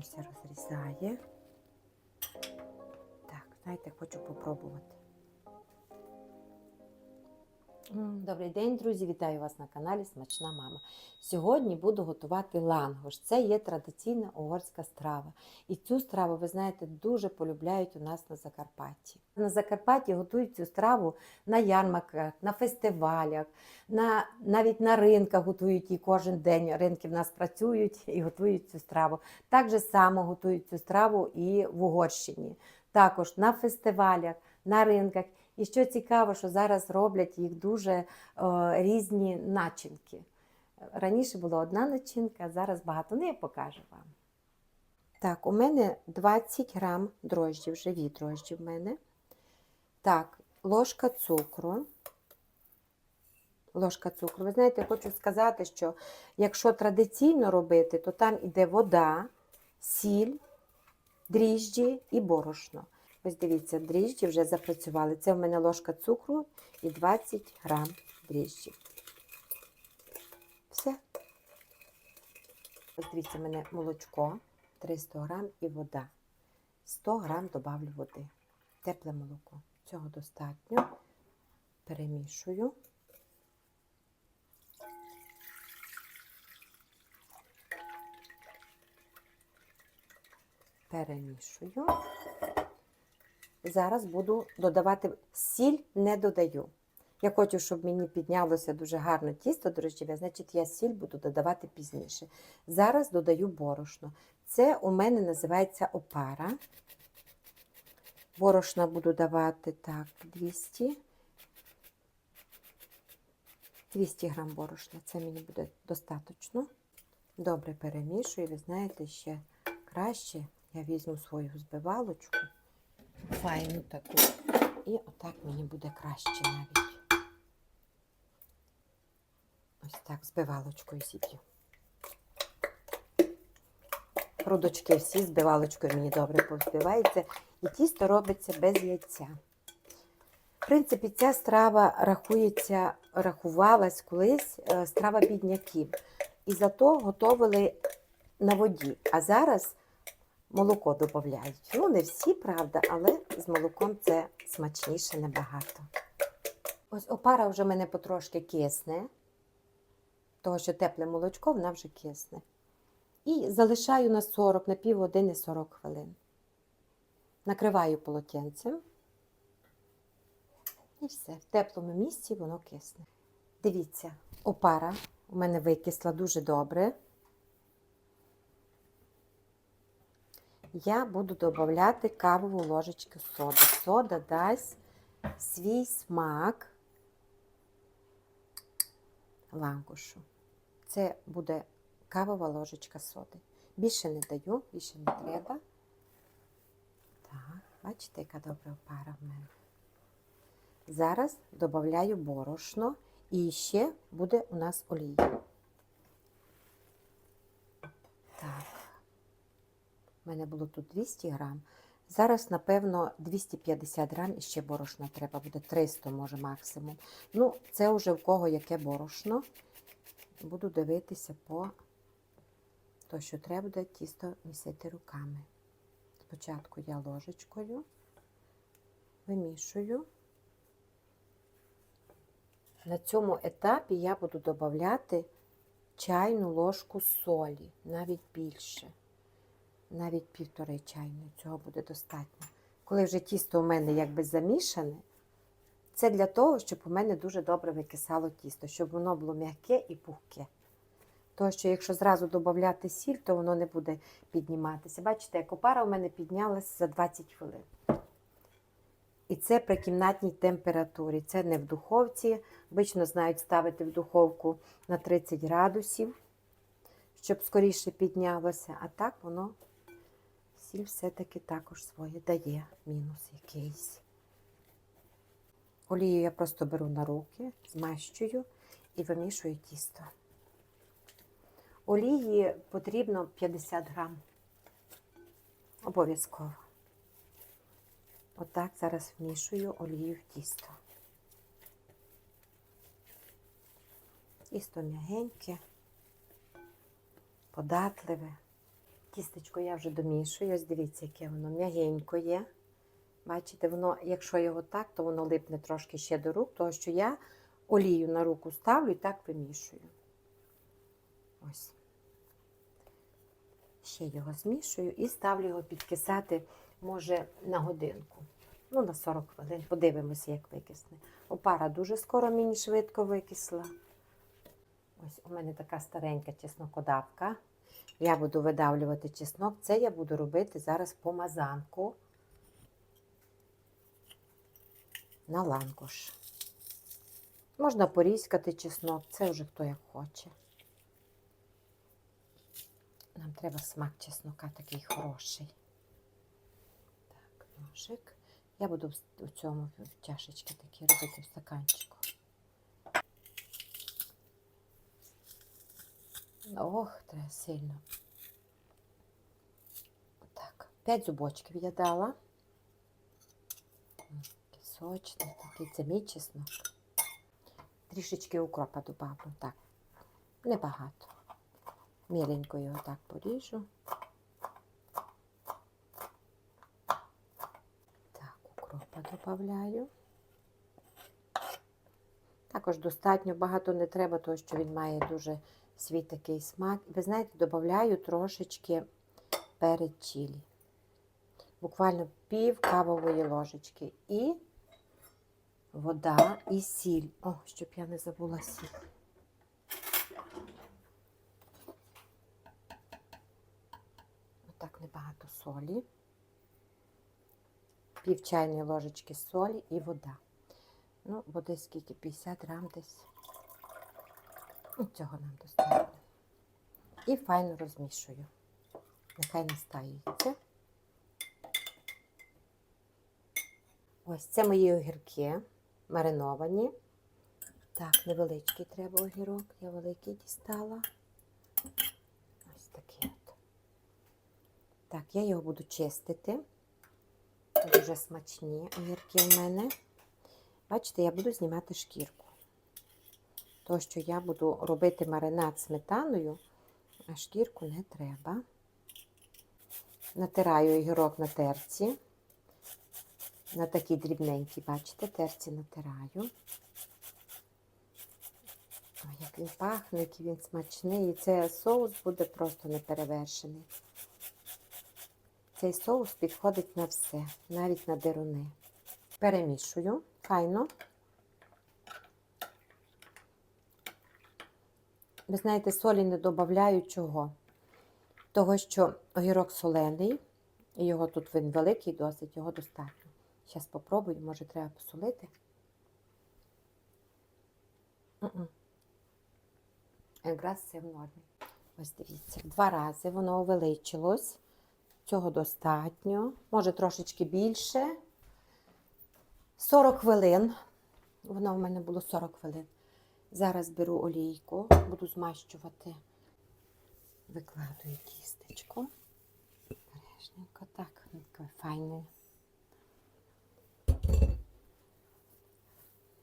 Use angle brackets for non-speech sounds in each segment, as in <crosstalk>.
все розрізає. Так, знаєте, хочу попробувати. Добрий день, друзі! Вітаю вас на каналі Смачна Мама. Сьогодні буду готувати лангош. Це є традиційна угорська страва. І цю страву, ви знаєте, дуже полюбляють у нас на Закарпатті. На Закарпатті готують цю страву на ярмарках, на фестивалях, на, навіть на ринках готують її кожен день. Ринки в нас працюють і готують цю страву. Так же само готують цю страву і в Угорщині. Також на фестивалях, на ринках. І що цікаво, що зараз роблять їх дуже е, різні начинки. Раніше була одна начинка, зараз багато. Ну, я покажу вам. Так, у мене 20 грам дрожджів, живі дрожджі в мене. Так, ложка цукру. Ложка цукру. Ви знаєте, я хочу сказати, що якщо традиційно робити, то там іде вода, сіль, дріжджі і борошно. Ось дивіться, дріжджі вже запрацювали. Це в мене ложка цукру і 20 грам дріжджів. Все. Ось дивіться, в мене молочко 300 грам і вода. 100 грам добавлю води. Тепле молоко. Цього достатньо. Перемішую. Перемішую. Зараз буду додавати сіль, не додаю. Я хочу, щоб мені піднялося дуже гарно тісто дрожджеве, значить я сіль буду додавати пізніше. Зараз додаю борошно. Це у мене називається опара. Борошна буду давати так, 200. 200 грам борошна. Це мені буде достатньо. Добре перемішую. Ви знаєте, ще краще я візьму свою збивалочку файну таку. І отак мені буде краще навіть. Ось так, збивалочкою зіб'ю. Грудочки всі збивалочкою мені добре повзбиваються. І тісто робиться без яйця. В принципі, ця страва рахується, рахувалась колись е, страва бідняків. І зато готували на воді. А зараз молоко додають. Ну, не всі, правда, але з молоком це смачніше набагато. Ось опара вже в мене потрошки кисне, того, що тепле молочко, вона вже кисне. І залишаю на 40, на пів години 40 хвилин. Накриваю полотенцем. І все. В теплому місці воно кисне. Дивіться, опара у мене викисла дуже добре. Я буду додати кавову ложечку соди. Сода дасть свій смак лангушу. Це буде кавова ложечка соди. Більше не даю, більше не треба. Так, бачите, яка добра пара в мене. Зараз додаю борошно і ще буде у нас олія. Так. У мене було тут 200 грам. Зараз, напевно, 250 грам і ще борошна треба буде 300, може максимум. Ну, це вже в кого яке борошно. Буду дивитися по то, що треба буде тісто місити руками. Спочатку я ложечкою вимішую. На цьому етапі я буду додати чайну ложку солі, навіть більше навіть півтори чайної, цього буде достатньо. Коли вже тісто у мене якби замішане, це для того, щоб у мене дуже добре викисало тісто, щоб воно було м'яке і пухке. Тому що, якщо зразу додати сіль, то воно не буде підніматися. Бачите, як опара у мене піднялася за 20 хвилин. І це при кімнатній температурі. Це не в духовці. Обично знають ставити в духовку на 30 градусів, щоб скоріше піднялося. А так воно сіль все-таки також своє дає мінус якийсь. Олію я просто беру на руки, змащую і вимішую тісто. Олії потрібно 50 грам. Обов'язково. Отак зараз вмішую олію в тісто. Тісто м'ягеньке, податливе. Тістечко я вже домішую. Ось дивіться, яке воно м'ягенько є. Бачите, воно, якщо його так, то воно липне трошки ще до рук, тому що я олію на руку ставлю і так вимішую. Ось. Ще його змішую і ставлю його підкисати, може, на годинку. Ну, на 40 хвилин. Подивимося, як викисне. Опара дуже скоро мені швидко викисла. Ось у мене така старенька чеснокодавка. Я буду видавлювати чеснок. Це я буду робити зараз помазанку на ланкош. Можна порізкати чеснок, це вже хто як хоче. Нам треба смак чеснока такий хороший. Так, ножик. Я буду в цьому в чашечки такі робити в стаканчику. Ох, треба сильно. Так, п'ять зубочків я дала. М, Сочний такий, це мій чеснок. Трішечки укропа добавлю, так. Небагато. Міленько його так поріжу. Так, укропа додаю. Також достатньо багато не треба, тому що він має дуже свій такий смак. Ви знаєте, додаю трошечки перед чилі. Буквально пів кавової ложечки. І вода і сіль. О, щоб я не забула сіль. Отак небагато солі. Пів чайної ложечки солі і вода. Ну, води скільки? 50 грам десь. Ну, Цього нам достатньо. І файно розмішую. Нехай настаюється. Ось це мої огірки мариновані. Так, невеличкий треба огірок. Я великий дістала. Ось такий от. Так, я його буду чистити. Дуже смачні огірки в мене. Бачите, я буду знімати шкірку. То, що я буду робити маринад сметаною, а шкірку не треба. Натираю огірок на терці. На такі дрібненькі, бачите, терці натираю. Ой, як він пахне, який він смачний. І цей соус буде просто неперевершений. Цей соус підходить на все, навіть на деруни. Перемішую файно. Ви знаєте, солі не додаю чого? Того, що огірок солений, і його тут він великий досить, його достатньо. Зараз спробую, може треба посолити. Якраз це в нормі. Ось дивіться, два рази воно увеличилось. Цього достатньо. Може трошечки більше. 40 хвилин. Воно в мене було 40 хвилин. Зараз беру олійку, буду змащувати. Викладую тістечко. Бережненько, так, файне.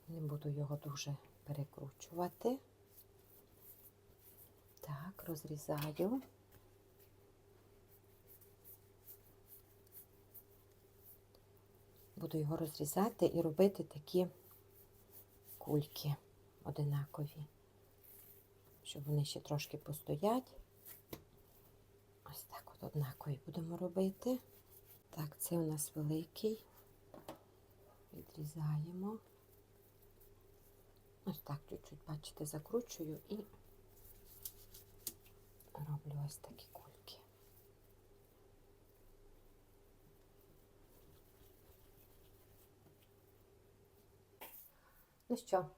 Не буду його дуже перекручувати. Так, розрізаю. Буду його розрізати і робити такі кульки одинакові, щоб вони ще трошки постоять. Ось так от однакові будемо робити. Так, це у нас великий. Відрізаємо. Ось так чуть-чуть, бачите, закручую і роблю ось такі кульки. Ну що,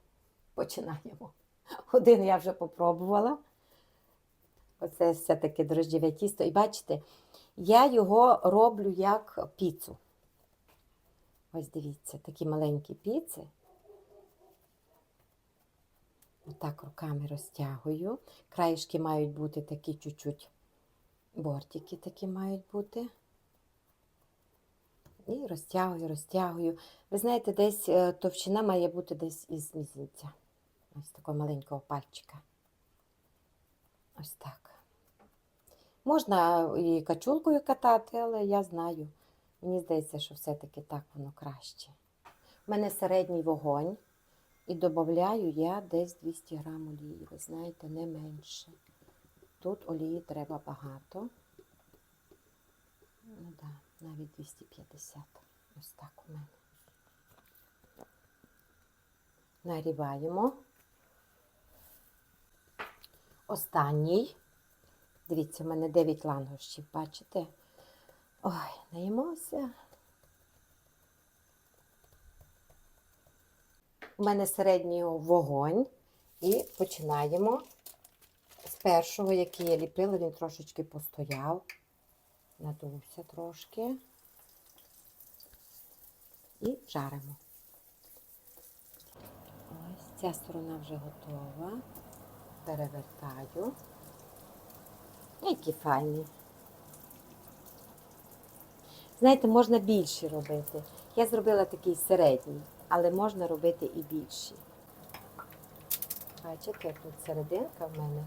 починаємо. <laughs> Один я вже попробувала. Оце все-таки дрожджеве тісто. І бачите, я його роблю як піцу. Ось дивіться, такі маленькі піци. Отак руками розтягую. Краєшки мають бути такі чуть-чуть бортики такі мають бути. І розтягую, розтягую. Ви знаєте, десь е, товщина має бути десь із мізинця. Ось такого маленького пальчика. Ось так. Можна і качулкою катати, але я знаю. Мені здається, що все-таки так воно краще. У мене середній вогонь. І додаю я десь 200 грам олії. Ви знаєте, не менше. Тут олії треба багато. Ну да, навіть 250. Ось так у мене. Нагріваємо. Останній. Дивіться, у мене 9 лангощів, бачите? Ой, наїмося. У мене середній вогонь. І починаємо з першого, який я ліпила, він трошечки постояв, надувся трошки. І жаримо. Ось ця сторона вже готова. Перевертаю. Який файний. Знаєте, можна більші робити. Я зробила такий середній, але можна робити і більші. Бачите, тут серединка в мене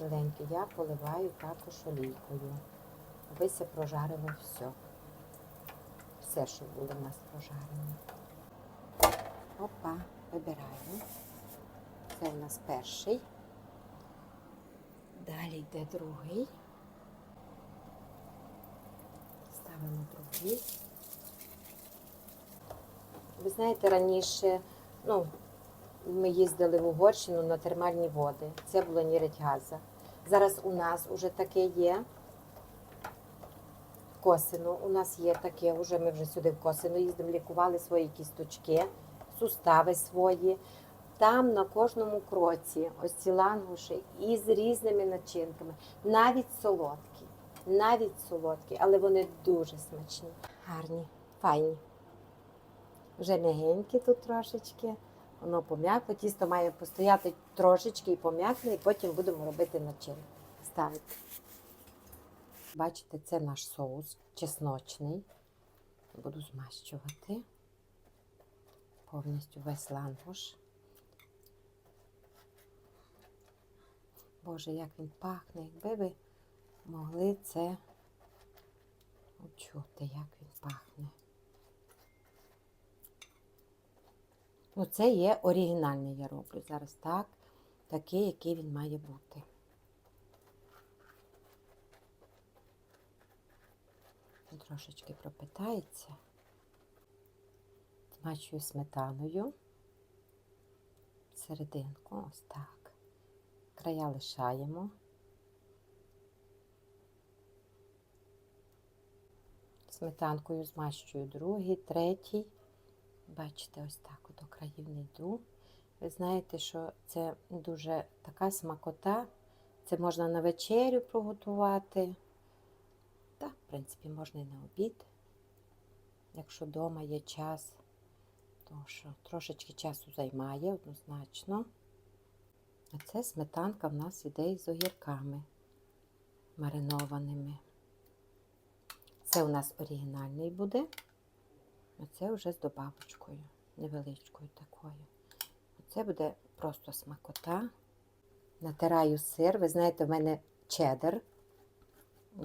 маленька, я поливаю також олійкою. Абися прожарило все. Все, що було в нас прожарено. Опа, вибираємо. Це у нас перший. Далі йде другий. Ставимо другий. Ви знаєте, раніше, ну, ми їздили в Угорщину на термальні води. Це було Нірить Газа. Зараз у нас вже таке є. В Косино у нас є таке, вже ми вже сюди в Косино їздимо, лікували свої кісточки, сустави свої. Там на кожному кроці ось ці лангуші із різними начинками, навіть солодкі, навіть солодкі, але вони дуже смачні, гарні, файні. Вже м'ягенькі тут трошечки, воно пом'якло, тісто має постояти трошечки і пом'якне, і потім будемо робити начинку. Ставити. Бачите, це наш соус чесночний. Буду змащувати повністю весь лангуш. Боже, як він пахне, якби ви могли це учути, як він пахне. Ну, це є оригінальний, я роблю зараз так, такий, який він має бути. Трошечки пропитається. Змачую сметаною. Серединку, ось так. Края лишаємо. Сметанкою змащую другий, третій. Бачите, ось так до країв не йду. Ви знаєте, що це дуже така смакота. Це можна на вечерю приготувати. Та, в принципі, можна і на обід, якщо вдома є час, тому що трошечки часу займає однозначно. А це сметанка в нас іде із огірками маринованими. Це у нас оригінальний буде. А це вже з добавочкою, невеличкою такою. Це буде просто смакота. Натираю сир. Ви знаєте, в мене чеддер.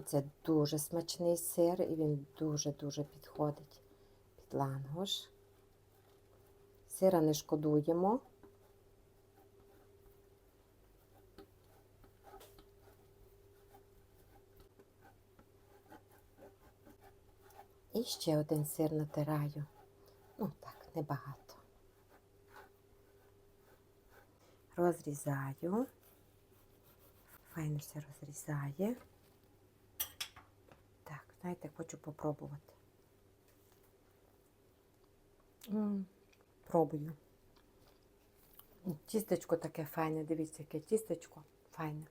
Це дуже смачний сир, і він дуже-дуже підходить під лангош. Сира не шкодуємо. Ще один сир натираю. Ну так, небагато. Розрізаю. Файно все розрізає. Так, знаєте, хочу попробувати. М, Пробую. Тістечко таке файне, дивіться, яке тістечко файне.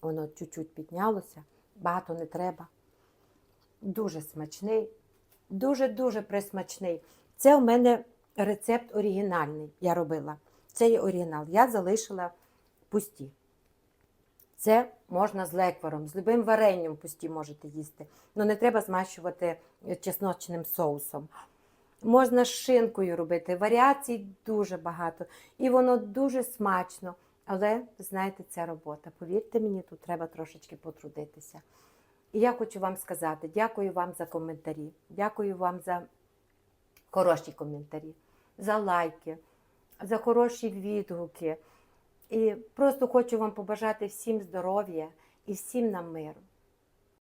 Воно чуть-чуть піднялося, багато не треба. Дуже смачний, дуже-дуже присмачний. Це у мене рецепт оригінальний. Я робила. Це є оригінал. Я залишила пусті. Це можна з лекваром, з любим варенням пусті можете їсти. Ну не треба змащувати чесночним соусом. Можна з шинкою робити. Варіацій дуже багато. І воно дуже смачно. Але, знаєте, це робота. Повірте мені, тут треба трошечки потрудитися. І я хочу вам сказати, дякую вам за коментарі, дякую вам за хороші коментарі, за лайки, за хороші відгуки. І просто хочу вам побажати всім здоров'я і всім нам миру.